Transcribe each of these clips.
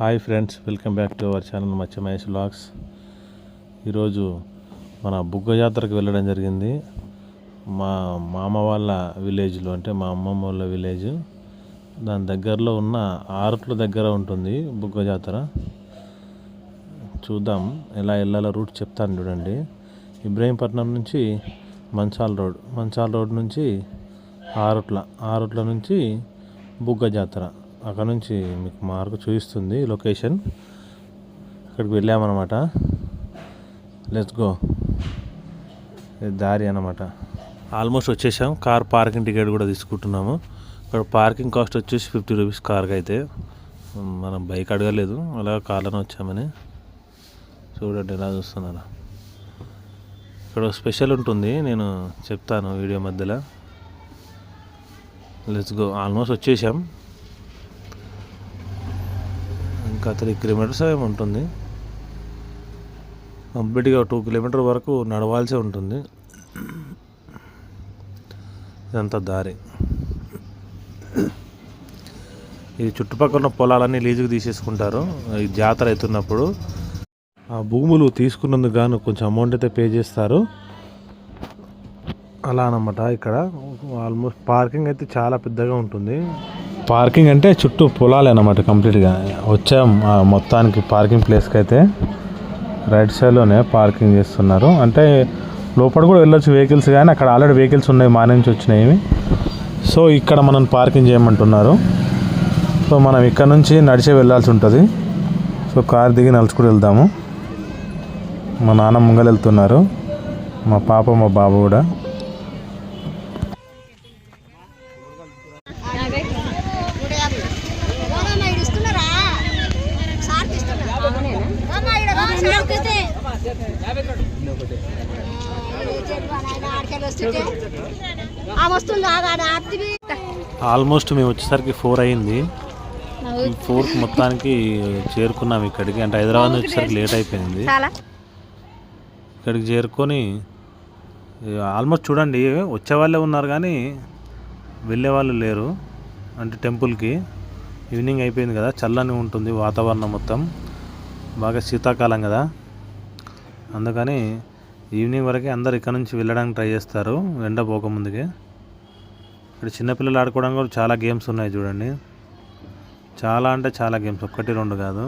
Hi friends welcome back to our channel Macha Mahesh vlogs. ఈరోజు మన బుగ్గ జాతరకు వెళ్ళడం జరిగింది. మా మామ వాళ్ళ విలేజ్లో అంటే మా అమ్మమ్మ వాళ్ళ విలేజ్ దాని దగ్గరలో ఉన్న ఆరుట్ల దగ్గర ఉంటుంది బుగ్గ జాతర. చూద్దాం ఎలా వెళ్ళాలో రూట్ చెప్తాను చూడండి. ఇబ్రహీంపట్నం నుంచి మంచాల్ రోడ్ మంచాల్ రోడ్ నుంచి ఆరుట్ల ఆరుట్ల నుంచి బుగ్గ జాతర. అక్కడ నుంచి మీకు మార్క్ చూపిస్తుంది లొకేషన్. అక్కడికి వెళ్ళామన్నమాట. లెట్స్ గో దారి అన్నమాట. ఆల్మోస్ట్ వచ్చేసాం. కార్ పార్కింగ్ టికెట్ కూడా తీసుకుంటున్నాము. ఇక్కడ పార్కింగ్ కాస్ట్ వచ్చేసి ఫిఫ్టీ రూపీస్ కార్కి అయితే. మనం బైక్ అడగలేదు. అలా కార్లోనే వచ్చామని. చూడండి ఎలా చూస్తున్నారా ఇక్కడ స్పెషల్ ఉంటుంది. నేను చెప్తాను వీడియో మధ్యలో. లెట్స్ గో ఆల్మోస్ట్ వచ్చేసాం. ఇంకా త్రీ కిలోమీటర్స్ ఏమి ఉంటుంది. కంప్లీట్గా టూ కిలోమీటర్ వరకు నడవాల్సి ఉంటుంది. ఇదంతా దారి. ఈ చుట్టుపక్కల ఉన్న పొలాలన్నీ లీజుకు తీసేసుకుంటారు. ఈ జాతర అవుతున్నప్పుడు ఆ భూములు తీసుకున్నందుకు గాను కొంచెం అమౌంట్ అయితే పే చేస్తారు. అలా అనమాట ఇక్కడ. ఆల్మోస్ట్ పార్కింగ్ అయితే చాలా పెద్దగా ఉంటుంది. పార్కింగ్ అంటే చుట్టూ పొలాలే అన్నమాట కంప్లీట్గా. వచ్చాం మొత్తానికి పార్కింగ్ ప్లేస్కి అయితే రైట్ సైడ్లోనే పార్కింగ్ చేస్తున్నారు. అంటే లోపల కూడా వెళ్ళొచ్చు వెహికల్స్ కానీ అక్కడ ఆల్రెడీ వెహికల్స్ ఉన్నాయి మా నుంచి వచ్చినాయి సో ఇక్కడ మనం పార్కింగ్ చేయమంటున్నారు. సో మనం ఇక్కడ నుంచి నడిచే వెళ్ళాల్సి ఉంటుంది. సో కార్ దిగి నలుచుకుని వెళ్దాము. మా నాన్న ముంగలు వెళ్తున్నారు మా పాప మా బాబు కూడా. ఆల్మోస్ట్ మేము వచ్చేసరికి ఫోర్ అయింది. ఈ ఫోర్కి మొత్తానికి చేరుకున్నాం ఇక్కడికి. అంటే హైదరాబాద్ వచ్చేసరికి లేట్ అయిపోయింది. ఇక్కడికి చేరుకొని ఆల్మోస్ట్ చూడండి వచ్చే వాళ్ళే ఉన్నారు కానీ వెళ్ళే వాళ్ళు లేరు. అంటే టెంపుల్కి. ఈవినింగ్ అయిపోయింది కదా చల్లని ఉంటుంది వాతావరణం మొత్తం. బాగా శీతాకాలం కదా. అందుకని ఈవినింగ్ వరకే అందరు ఇక్కడ నుంచి వెళ్ళడానికి ట్రై చేస్తారు ఎండ పోకముందుకే. ఇక్కడ చిన్నపిల్లలు ఆడుకోవడానికి కూడా చాలా గేమ్స్ ఉన్నాయి చూడండి. చాలా అంటే చాలా గేమ్స్ ఒక్కటి రెండు కాదు.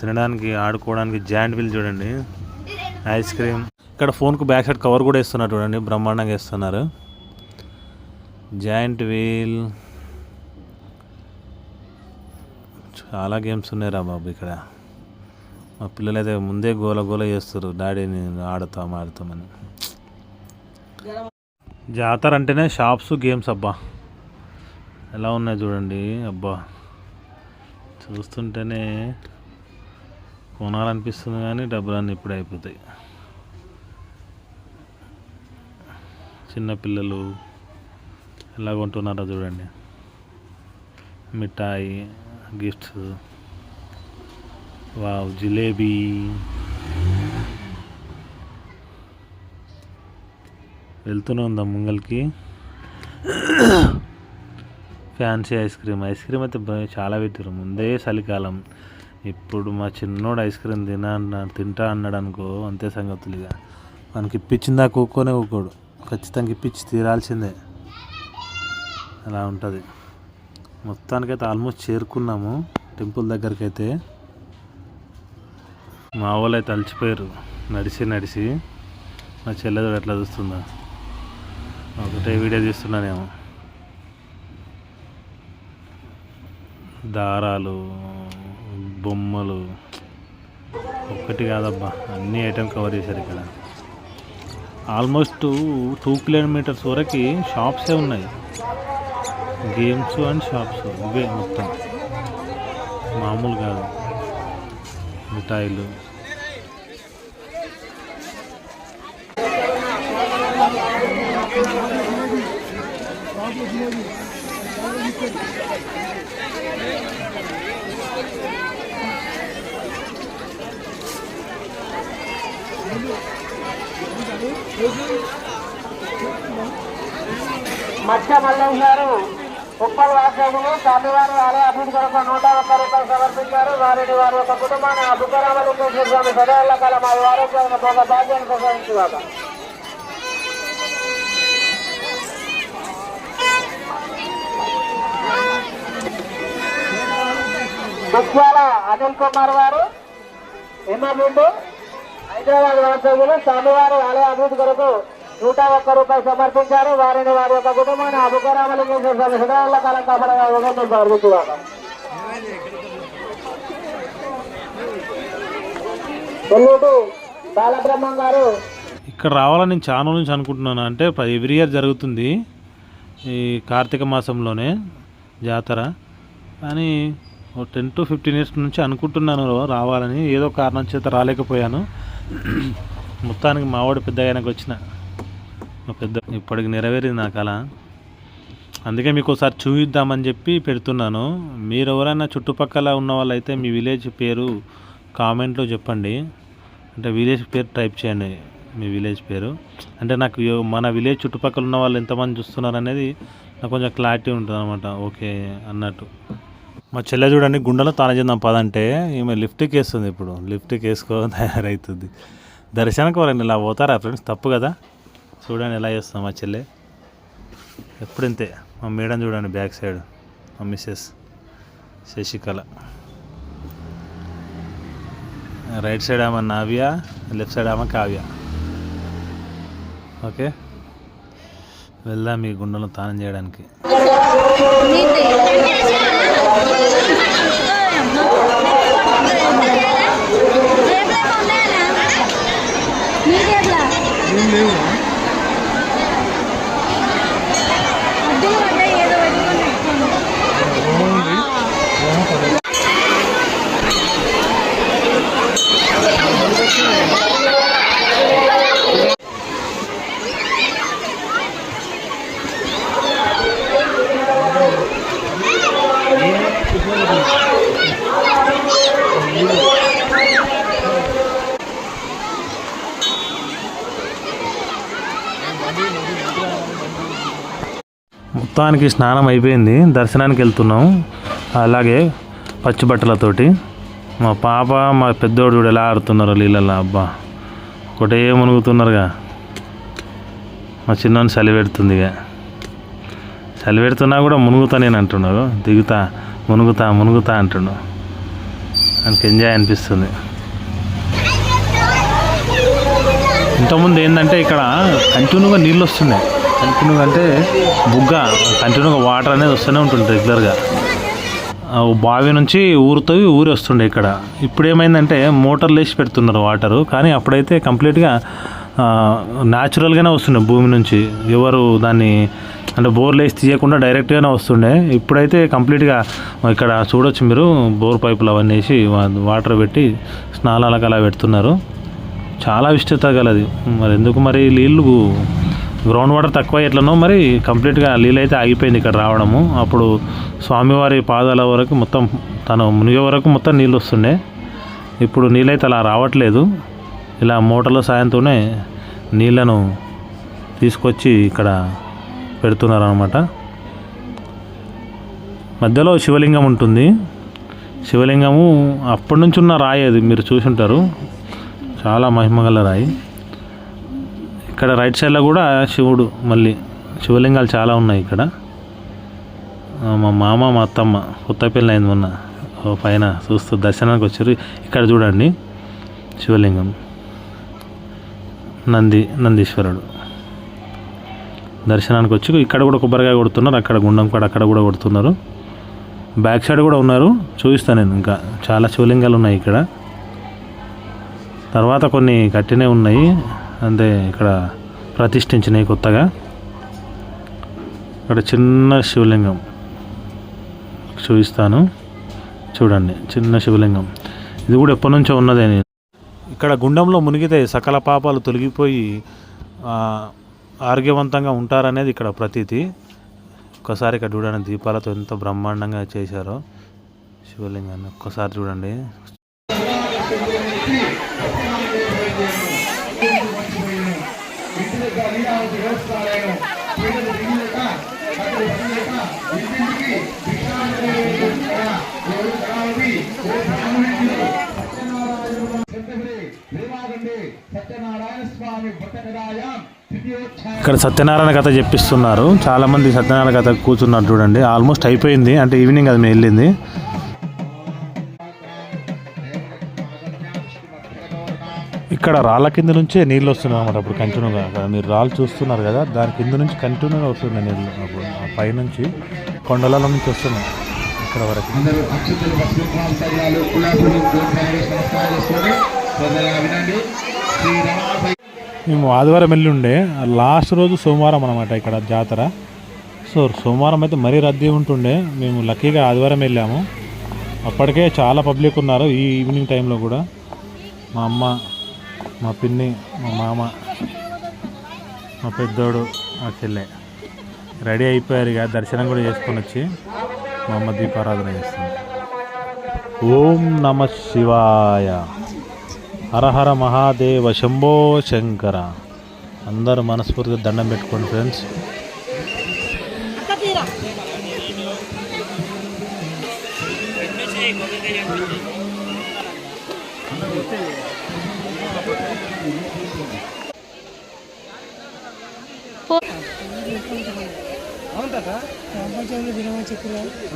తినడానికి ఆడుకోవడానికి జాయింట్ వీల్ చూడండి. Ice cream. ఇక్కడ ఫోన్కు బ్యాక్ సైడ్ కవర్ కూడా ఇస్తున్నారు చూడండి బ్రహ్మాండంగా ఇస్తున్నారు జాయింట్ వీల్ చాలా గేమ్స్ ఉన్నాయి రా బాబు ఇక్కడ. మా పిల్లలైతే ముందే గోల గోల చేస్తారు డాడీని ఆడుతాం ఆడతామని జాతర అంటేనే షాప్స్ గేమ్స్ అబ్బా. ఎలా ఉన్నాయి చూడండి అబ్బా. చూస్తుంటేనే కొనాలనిపిస్తుంది కానీ డబ్బులన్నీ ఇప్పుడు అయిపోతాయి. చిన్నపిల్లలు ఎలా కొంటున్నారో చూడండి. మిఠాయి గిఫ్ట్స్. వావ్ జిలేబీ. వెళ్తూనే ఉందా ముంగల్కి. Fancy ice cream. Ice cream అయితే చాలా పెట్టారు ముందే చలికాలం. ఇప్పుడు మా చిన్నోడు ఐస్ క్రీమ్ తినా అన్న తింటా అన్నాడు అనుకో అంతే సంగతులు ఇక మనకి ఇప్పించిందా కూకోనే కూకోడు. ఖచ్చితంగా ఇప్పించి తీరాల్సిందే. అలా ఉంటుంది. మొత్తానికైతే ఆల్మోస్ట్ చేరుకున్నాము టెంపుల్ దగ్గరికి అయితే మా వాళ్ళు అయితే అలసిపోయారు నడిచి నడిచి మా చెల్లెదు ఎట్లా చూస్తుందా? ఒకటే వీడియో తీస్తున్నానేమో. దారాలు బొమ్మలు ఒక్కటి కాదబ్బా అన్ని ఐటెం కవర్ చేశారు ఇక్కడ. ఆల్మోస్ట్ టూ కిలోమీటర్స్ వరకు షాప్సే ఉన్నాయి. గేమ్స్ అండ్ షాప్స్ ఇవే మొత్తం. మామూలు కాదు. మిఠాయిలు. మచ్చ మల్లం గారు ఉప్పల్ వాసవులు స్వామివారి ఆలయ అభివృద్ధి కొరకు నూట ఒక్క రూపాయలు సమర్పించారు. వారిని వారి యొక్క కుటుంబాన్ని అభిప్రాయలింగేశ్వర స్వామి సదాల కాలం వారి ఆరోగ్యాన్ని ఒక భాగ్యాన్ని ప్రసాదించుగాక ముఖ్యాల అనిల్ కుమార్ వారు ఎమ్మెల్యేలు హైదరాబాద్ వాసవులు స్వామివారి ఆలయ అభివృద్ధి కొరకు నూట ఒక్క రూపాయలు సమర్పించారు. వారిని వారి యొక్క కుటుంబాన్ని అభిప్రాయలింగేశ్వర స్వామి సదైళ్ళ కాలం కాపాడగా ప్రార్థించుగాక ఎల్లుడు బాలబ్రహ్మం గారు ఇక్కడ రావాలని నేను చాలా నుంచి అనుకుంటున్నాను. అంటే ఎవ్రీ ఇయర్ జరుగుతుంది ఈ కార్తీక మాసంలోనే జాతర. కానీ ఓ టెన్ టు ఫిఫ్టీన్ ఇయర్స్ నుంచి అనుకుంటున్నాను రావాలని. ఏదో కారణం చేత రాలేకపోయాను. మొత్తానికి మావాడు వాడు వచ్చిన. పెద్ద ఇప్పటికి నెరవేరింది నా కళ. అందుకే మీకు ఒకసారి చూపిద్దామని చెప్పి పెడుతున్నాను. మీరు ఎవరైనా చుట్టుపక్కల ఉన్న వాళ్ళైతే మీ విలేజ్ పేరు కామెంట్లో చెప్పండి. అంటే విలేజ్ పేరు టైప్ చేయండి మీ విలేజ్ పేరు. అంటే నాకు మన విలేజ్ చుట్టుపక్కల ఉన్న వాళ్ళు ఎంతమంది చూస్తున్నారు అనేది నాకు కొంచెం క్లారిటీ ఉంటుంది అనమాట ఓకే అన్నట్టు. మా చెల్లె చూడండి గుండెలో తాను చేద్దాం పదంటే ఈమె లిఫ్ట్కి వేస్తుంది ఇప్పుడు. లిఫ్ట్కి వేసుకో తయారవుతుంది దర్శనానికి వాళ్ళని ఇలా పోతారా ఫ్రెండ్స్? తప్పు కదా? చూడండి ఎలా చేస్తాం మా చెల్లె. ఎప్పుడింతే? మా మేడం చూడండి బ్యాక్ సైడ్ మా మిస్సెస్ శశికళ. రైట్ సైడ్ ఆమె నావ్య లెఫ్ట్ సైడ్ ఆమె కావ్య. ఓకే? వెళ్దాం మీ గుండెలో తానం చేయడానికి. Meu, né? మొత్తానికి స్నానం అయిపోయింది. దర్శనానికి వెళ్తున్నాం. అలాగే పచ్చి బట్టలతోటి. మా పాప మా పెద్దోడు చూడు ఎలా ఆడుతున్నారు నీళ్ళల్లో అబ్బా ఒకటే మునుగుతున్నారుగా. మా చిన్నోని చలి పెడుతుంది ఇక. చలి పెడుతున్నా కూడా మునుగుతా నేను అంటున్నారు. దిగుతా మునుగుతా మునుగుతా అంటుండు ఆయనకి ఎంజాయ్ అనిపిస్తుంది. ఇంతకుముందు ఏంటంటే ఇక్కడ కంటిన్యూగా నీళ్ళు వస్తున్నాయి. కంటిన్యూగా అంటే బుగ్గ కంటిన్యూగా వాటర్ అనేది వస్తూనే ఉంటుంది రెగ్యులర్గా. బావి నుంచి ఊరుతవి ఊరి వస్తుండే ఇక్కడ. ఇప్పుడు ఏమైందంటే మోటార్లు వేసి పెడుతున్నారు వాటరు కానీ అప్పుడైతే కంప్లీట్గా న్యాచురల్గానే వస్తుండే భూమి నుంచి. ఎవరు దాన్ని అంటే బోర్లు వేసి తీయకుండా డైరెక్ట్గానే వస్తుండే. ఇప్పుడైతే కంప్లీట్గా ఇక్కడ చూడొచ్చు మీరు బోర్ పైపులు అవన్నీ వేసి వాటర్ పెట్టి స్నానాలకు అలా పెడుతున్నారు. చాలా విస్తృత గలది. మరి ఎందుకు మరి నీళ్ళు గ్రౌండ్ వాటర్ తక్కువ ఎట్లనో మరి కంప్లీట్గా నీళ్ళు అయితే ఆగిపోయింది ఇక్కడ రావడము. అప్పుడు స్వామివారి పాదాల వరకు మొత్తం తను మునిగే వరకు మొత్తం నీళ్ళు వస్తుండే. ఇప్పుడు నీళ్ళైతే అలా రావట్లేదు. ఇలా మోటార్ల సాయంతోనే నీళ్ళను తీసుకొచ్చి ఇక్కడ పెడుతున్నారు అనమాట మధ్యలో శివలింగం ఉంటుంది. శివలింగము అప్పటి నుంచి ఉన్న రాయి అది మీరు చూసుంటారు. చాలా మహిమగల రాయి. ఇక్కడ రైట్ సైడ్లో కూడా శివుడు మళ్ళీ శివలింగాలు చాలా ఉన్నాయి ఇక్కడ. మా మామ మా అత్తమ్మ కొత్త పెళ్ళి అయింది మొన్న. ఓ పైన చూస్తూ దర్శనానికి వచ్చారు. ఇక్కడ చూడండి శివలింగం. నంది నందీశ్వరుడు. దర్శనానికి వచ్చి ఇక్కడ కూడా కొబ్బరికాయ కొడుతున్నారు. అక్కడ గుండం కూడా అక్కడ కూడా కొడుతున్నారు. బ్యాక్ సైడ్ కూడా ఉన్నారు. చూపిస్తాను నేను ఇంకా. చాలా శివలింగాలు ఉన్నాయి ఇక్కడ. తర్వాత కొన్ని కట్టినే ఉన్నాయి. అంటే ఇక్కడ ప్రతిష్ఠించినాయి కొత్తగా. ఇక్కడ చిన్న శివలింగం చూపిస్తాను. చూడండి చిన్న శివలింగం. ఇది కూడా ఎప్పటి నుంచో ఉన్నదే ఇక్కడ గుండంలో మునిగితే సకల పాపాలు తొలగిపోయి ఆరోగ్యవంతంగా ఉంటారనేది ఇక్కడ ప్రతీతి. ఒక్కసారి ఇక్కడ చూడండి దీపాలతో ఎంత బ్రహ్మాండంగా చేశారో శివలింగాన్ని. ఒక్కసారి చూడండి. ఇక్కడ సత్యనారాయణ కథ చెప్పిస్తున్నారు చాలా మంది సత్యనారాయణ కథ కూర్చున్నారు చూడండి ఆల్మోస్ట్ అయిపోయింది అంటే ఈవినింగ్ అది మేము వెళ్ళింది ఇక్కడ రాళ్ళ కింద నుంచే నీళ్ళు వస్తున్నాయి అన్నమాట అప్పుడు కంటిన్యూగా మీరు రాళ్ళు చూస్తున్నారు కదా దాని కింద నుంచి కంటిన్యూగా వస్తున్నాయి నీళ్ళు అప్పుడు పైనుంచి కొండల నుంచి వస్తున్నాయి ఇక్కడ వరకు అందరూ మేము ఆదివారం వెళ్ళి ఉండే లాస్ట్ రోజు సోమవారం అనమాట ఇక్కడ జాతర. సో సోమవారం అయితే మరీ రద్దీ ఉంటుండే. మేము లక్కీగా ఆదివారం వెళ్ళాము. అప్పటికే చాలా పబ్లిక్ ఉన్నారు ఈ ఈవినింగ్ టైంలో కూడా. మా అమ్మ మా పిన్ని మా మామ మా పెద్దోడు మా చెల్లె రెడీ అయిపోయారు ఇక. దర్శనం కూడా చేసుకొని వచ్చి మా అమ్మ దీపారాధన చేస్తుంది. ఓం నమ శివాయ. హర హర మహాదేవ శంభో శంకర. అందరూ మనస్ఫూర్తిగా దండం పెట్టుకోండి ఫ్రెండ్స్.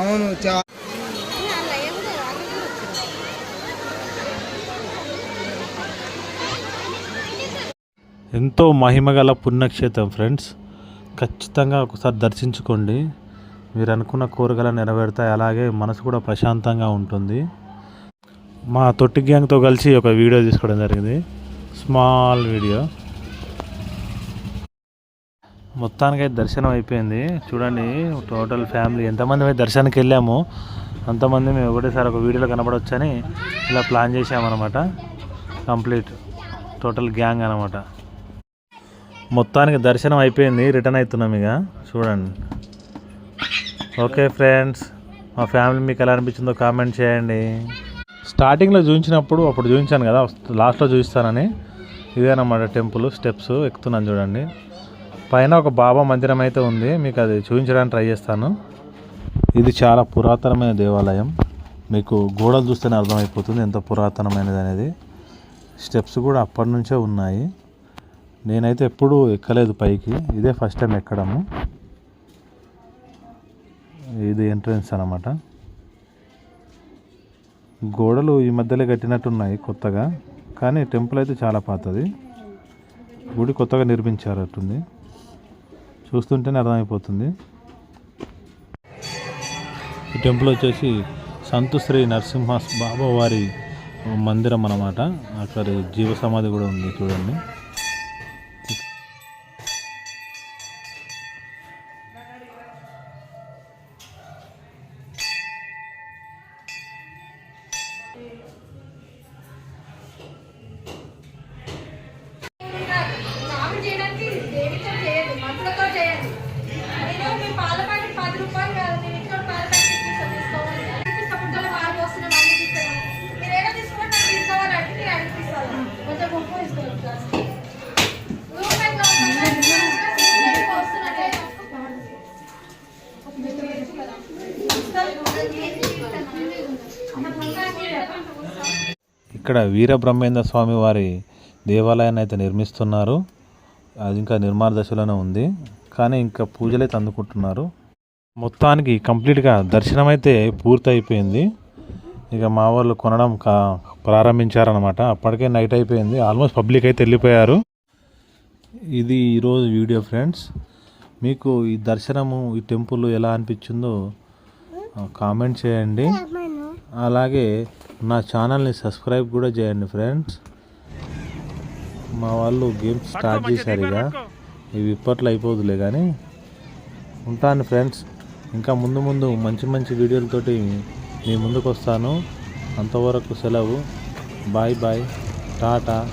అవును చా ఎంతో మహిమగల పుణ్యక్షేత్రం ఫ్రెండ్స్. ఖచ్చితంగా ఒకసారి దర్శించుకోండి. మీరు అనుకున్న కోరికలు నెరవేరుతాయి. అలాగే మనసు కూడా ప్రశాంతంగా ఉంటుంది. మా తొట్టి గ్యాంగ్తో కలిసి ఒక వీడియో తీసుకోవడం జరిగింది. Small video. మొత్తానికైతే దర్శనం అయిపోయింది. చూడండి టోటల్ ఫ్యామిలీ. ఎంతమంది అయితే దర్శనానికి వెళ్ళామో? అంతమంది మేము ఒకటేసారి ఒక వీడియోలో కనబడవచ్చని ఇలా ప్లాన్ చేసామన్నమాట కంప్లీట్. టోటల్ గ్యాంగ్ అనమాట మొత్తానికి దర్శనం అయిపోయింది రిటర్న్ అవుతున్నాం ఇక. చూడండి. ఓకే ఫ్రెండ్స్ మా ఫ్యామిలీ మీకు ఎలా అనిపించిందో కామెంట్ చేయండి. స్టార్టింగ్లో చూపించినప్పుడు అప్పుడు చూపించాను కదా లాస్ట్లో చూపిస్తానని. ఇదేనమాట టెంపుల్ స్టెప్స్ ఎక్కుతున్నాను చూడండి. పైన ఒక బాబా మందిరం అయితే ఉంది మీకు అది చూపించడానికి ట్రై చేస్తాను. ఇది చాలా పురాతనమైన దేవాలయం. మీకు గోడలు చూస్తేనే అర్థమైపోతుంది ఎంత పురాతనమైనది అనేది. స్టెప్స్ కూడా అప్పటి నుంచే ఉన్నాయి. నేనైతే ఎప్పుడూ ఎక్కలేదు పైకి. ఇదే ఫస్ట్ టైం ఎక్కడము. ఇది ఎంట్రన్స్ అనమాట గోడలు ఈ మధ్యలో కట్టినట్టున్నాయి కొత్తగా కానీ టెంపుల్ అయితే చాలా పాతది. గుడి కొత్తగా నిర్మించారట్టుంది. చూస్తుంటేనే అర్థమైపోతుంది. ఈ టెంపుల్ వచ్చేసి సంతు శ్రీ నరసింహ బాబావారి మందిరం అన్నమాట. అక్కడ జీవ సమాధి కూడా ఉంది చూడండి. ఇక్కడ వీరబ్రహ్మేంద్ర స్వామి వారి దేవాలయాన్ని అయితే నిర్మిస్తున్నారు. అది ఇంకా నిర్మాణ దశలోనే ఉంది. కానీ ఇంకా పూజలు అయితే అందుకుంటున్నారు మొత్తానికి కంప్లీట్గా దర్శనం అయితే పూర్తి అయిపోయింది ఇక మా వాళ్ళు కొనడం కా ప్రారంభించారనమాట అప్పటికే నైట్ అయిపోయింది. ఆల్మోస్ట్ పబ్లిక్ అయితే వెళ్ళిపోయారు. ఇది ఈరోజు వీడియో ఫ్రెండ్స్. మీకు ఈ దర్శనము ఈ టెంపుల్ ఎలా అనిపించిందో కామెంట్ చేయండి. అలాగే నా ఛానల్ని సబ్స్క్రైబ్ కూడా చేయండి ఫ్రెండ్స్. మా వాళ్ళు గేమ్స్ స్టార్ట్ చేశారు ఇక ఇవి ఇప్పట్లో అయిపోదులే కానీ ఉంటాను ఫ్రెండ్స్. ఇంకా ముందు ముందు మంచి మంచి వీడియోలతోటి మీ ముందుకు వస్తాను అంతవరకు సెలవు. Bye bye. టాటా.